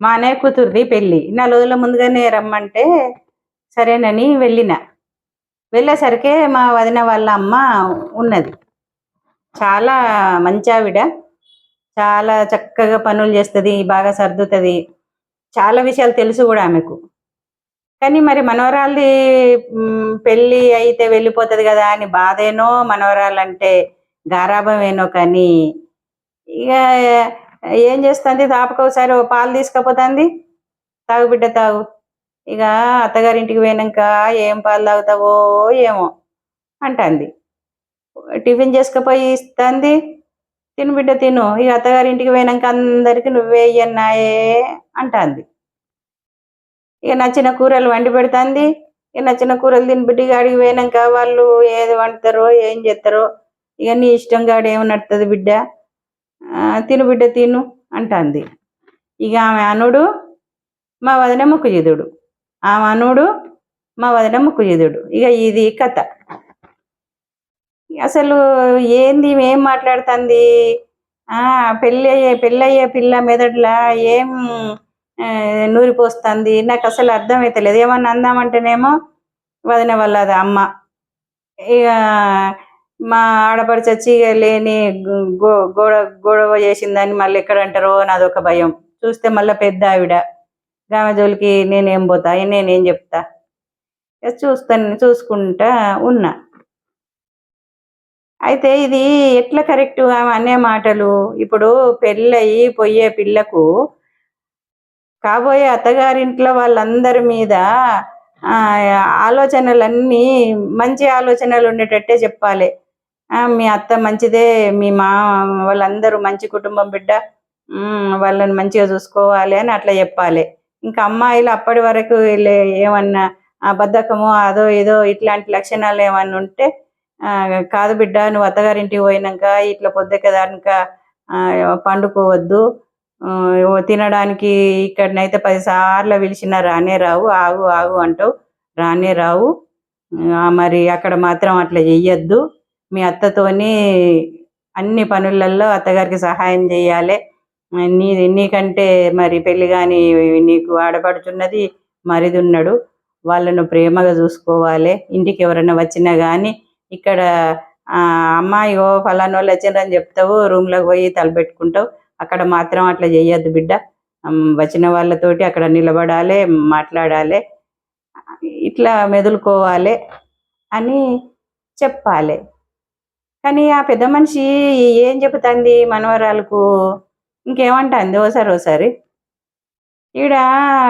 మా అన్నయ్య కూతురుది పెళ్ళి. నాలుగు రోజుల ముందుగానే రమ్మంటే సరేనని వెళ్ళిన. వెళ్ళేసరికి మా వదిన వాళ్ళ అమ్మ ఉన్నది. చాలా మంచి ఆవిడ చాలా చక్కగా పనులు చేస్తుంది బాగా సర్దుతుంది. చాలా విషయాలు తెలుసు కూడా ఆమెకు. కానీ మరి మనవరాలది పెళ్ళి అయితే వెళ్ళిపోతుంది కదా అని బాధేనో మనవరాలంటే గారాభమేనో కానీ ఇక ఏం చేస్తుంది? తాపక ఒకసారి పాలు తీసుకపోతుంది తాగు బిడ్డ తాగు. ఇక అత్తగారింటికి పోయినాక ఏం పాలు తాగుతావో ఏమో అంటుంది. టిఫిన్ చేసుకుపోయి ఇస్తుంది. తిను బిడ్డ తిను. ఇక అత్తగారింటికి పోయినాక అందరికి నువ్వే ఇయ్యన్నాయే అంటుంది. ఇక నచ్చిన కూరలు వండి పెడుతుంది. ఇక నచ్చిన కూరలు తిని బిడ్డ గాడికి పోయినాక వాళ్ళు ఏది వండుతారో ఏం చేస్తారో ఇక నీ ఇష్టం కాడు ఏమి నడుతుంది బిడ్డ? తిను బిడ్డ తిను అంటుంది. ఇక ఆమె అనుడు మా వదిన ముక్కుజిదుడు. ఆమె అనుడు మా వదిన ముక్కుజిదుడు. ఇక ఇది కథ. అసలు ఏంది ఏం మాట్లాడుతుంది? ఆ పెళ్ళి అయ్యే పెళ్ళి అయ్యే పిల్ల మెదడులా ఏం నూరిపోస్తుంది? నాకు అసలు అర్థమవుతలేదు ఏమన్నా అందామంటేనేమో వదిన వాళ్ళ అది అమ్మ. ఇక మా ఆడపడి చచ్చి లేని గో- గోడ గొడవ చేసిందని మళ్ళీ ఎక్కడ అంటారో నాదొక భయం. చూస్తే మళ్ళీ పెద్ద ఆవిడ. గామె జోలికి నేనేం పోతా? నేనేం చెప్తా? చూస్తాను చూసుకుంటా ఉన్నా. అయితే ఇది ఎట్లా కరెక్ట్ ఆమె అనే మాటలు? ఇప్పుడు పెళ్ళయి పోయే పిల్లకు కాబోయే అత్తగారింట్లో వాళ్ళందరి మీద ఆ, ఆలోచనలన్నీ మంచి ఆలోచనలు ఉండేటట్టే చెప్పాలి. మీ అత్త మంచిదే మీ మా వాళ్ళందరూ మంచి కుటుంబం బిడ్డ. వాళ్ళని మంచిగా చూసుకోవాలి అని అట్లా చెప్పాలి. ఇంకా అమ్మాయిలు అప్పటి వరకు లే- ఏమన్నా బద్ధకము అదో ఏదో ఇట్లాంటి లక్షణాలు ఏమన్నా ఉంటే కాదు బిడ్డ నువ్వు అత్తగారింటికి పోయినాక ఇట్లా పొద్దెక్కదానిక పండుకోవద్దు. తినడానికి ఇక్కడనైతే పదిసార్లు పిలిచినా రానే రావు. ఆగు ఆగు అంటావు. రానే రావు. మరి అక్కడ మాత్రం అట్లా చెయ్యొద్దు. మీ అత్తతోని అన్ని పనులలో అత్తగారికి సహాయం చేయాలి. నీ నీకంటే మరి పెళ్ళి కానీ నీకు ఆడపడుచున్నది మరిదున్నాడు. వాళ్ళను ప్రేమగా చూసుకోవాలి. ఇంటికి ఎవరైనా వచ్చినా కానీ ఇక్కడ ఆ, అమ్మాయి ఓ ఫలానా వాళ్ళు వచ్చిండ్రని చెప్తావు రూమ్లోకి పోయి తలపెట్టుకుంటావు. అక్కడ మాత్రం అట్లా చేయొద్దు బిడ్డ. వచ్చిన వాళ్ళతోటి అక్కడ నిలబడాలి మాట్లాడాలి ఇట్లా మెదులుకోవాలి అని చెప్పాలి. కానీ ఆ పెద్ద మనిషి ఏం చెబుతుంది మనవరాలకు? ఇంకేమంటుంది? ఓసారి ఓసారి. ఈడ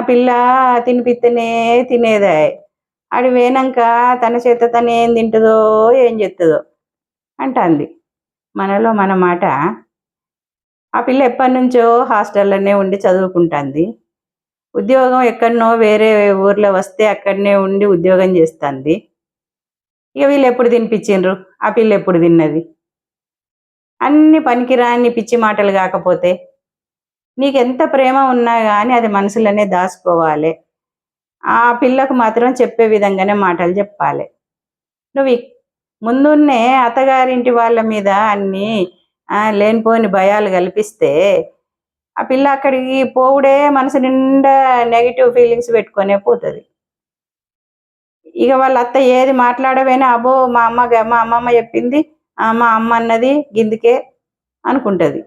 పిల్ల తినిపిస్తేనే తినేదే. ఆడి పోయినాక తన చేత తను ఏం తింటుందో ఏం చేస్తుందో అంటుంది. మనలో మన మాట. ఆ పిల్ల ఎప్పటి నుంచో హాస్టల్లోనే ఉండి చదువుకుంటుంది. ఉద్యోగం ఎక్కడనో వేరే ఊర్లో వస్తే అక్కడనే ఉండి ఉద్యోగం చేస్తుంది. ఇక వీళ్ళు ఎప్పుడు తినిపించిండ్రు? ఆ పిల్ల ఎప్పుడు తిన్నది? అన్ని పనికిరాని పిచ్చి మాటలు కాకపోతే నీకు ఎంత ప్రేమ ఉన్నా కానీ అది మనసులోనే దాచుకోవాలి. ఆ పిల్లకు మాత్రం చెప్పే విధంగానే మాటలు చెప్పాలి. నువ్వు ముందున్నే అత్తగారింటి వాళ్ళ మీద అన్ని ఆ, లేనిపోని భయాలు కల్పిస్తే ఆ పిల్ల అక్కడికి పోవుడే మనసు నిండా నెగిటివ్ ఫీలింగ్స్ పెట్టుకొనే పోతుంది. ఇక వాళ్ళ అత్త ఏది మాట్లాడవేనా? అబ్బో మా అమ్మ గ- మా అమ్మమ్మ చెప్పింది ఆ, మా అమ్మ అన్నది గిందుకే అనుకుంటుంది.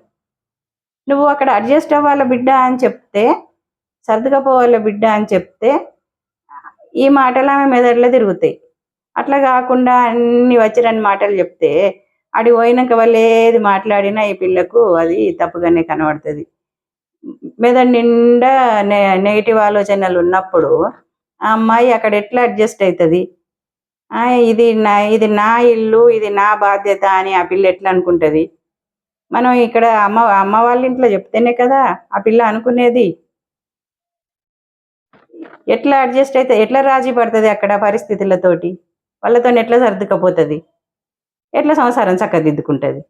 నువ్వు అక్కడ అడ్జస్ట్ అవ్వాల బిడ్డ అని చెప్తే సర్దుకపోవాల బిడ్డ అని చెప్తే ఈ మాటలు ఆమె మెదడులో తిరుగుతాయి. అట్లా కాకుండా అన్ని వచ్చిరని మాటలు చెప్తే అడి పోయినాక వాళ్ళు ఏది మాట్లాడినా ఈ పిల్లకు అది తప్పుగానే కనబడుతుంది. మెదడు నిండా నె నెగిటివ్ ఆలోచనలు ఉన్నప్పుడు ఆ అమ్మాయి అక్కడ ఎట్లా అడ్జస్ట్ అవుతుంది ఆ, ఇది నా ఇది నా ఇల్లు ఇది నా బాధ్యత అని ఆ పిల్ల ఎట్లా అనుకుంటుంది? మనం ఇక్కడ అమ్మ అమ్మ వాళ్ళ ఇంట్లో చెప్తేనే కదా ఆ పిల్ల అనుకునేది. ఎట్లా అడ్జస్ట్ అయితే ఎట్లా రాజీ పడుతుంది అక్కడ పరిస్థితులతోటి? వాళ్ళతో ఎట్లా సర్దుకపోతుంది? ఎట్లా సంసారం చక్కదిద్దుకుంటుంది?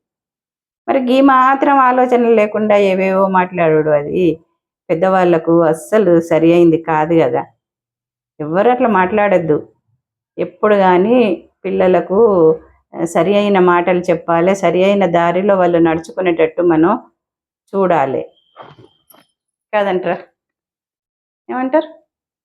మరి గీ మాత్రం ఆలోచన లేకుండా ఏవేవో మాట్లాడు అది. పెద్దవాళ్ళకు అస్సలు సరి అయింది కాదు కదా. ఎవరు అట్లా మాట్లాడద్దు. ఎప్పుడు కానీ పిల్లలకు సరి అయిన మాటలు చెప్పాలి సరి అయిన దారిలో వాళ్ళు నడుచుకునేటట్టు మనం చూడాలి. కాదంటారా? ఏమంటారు?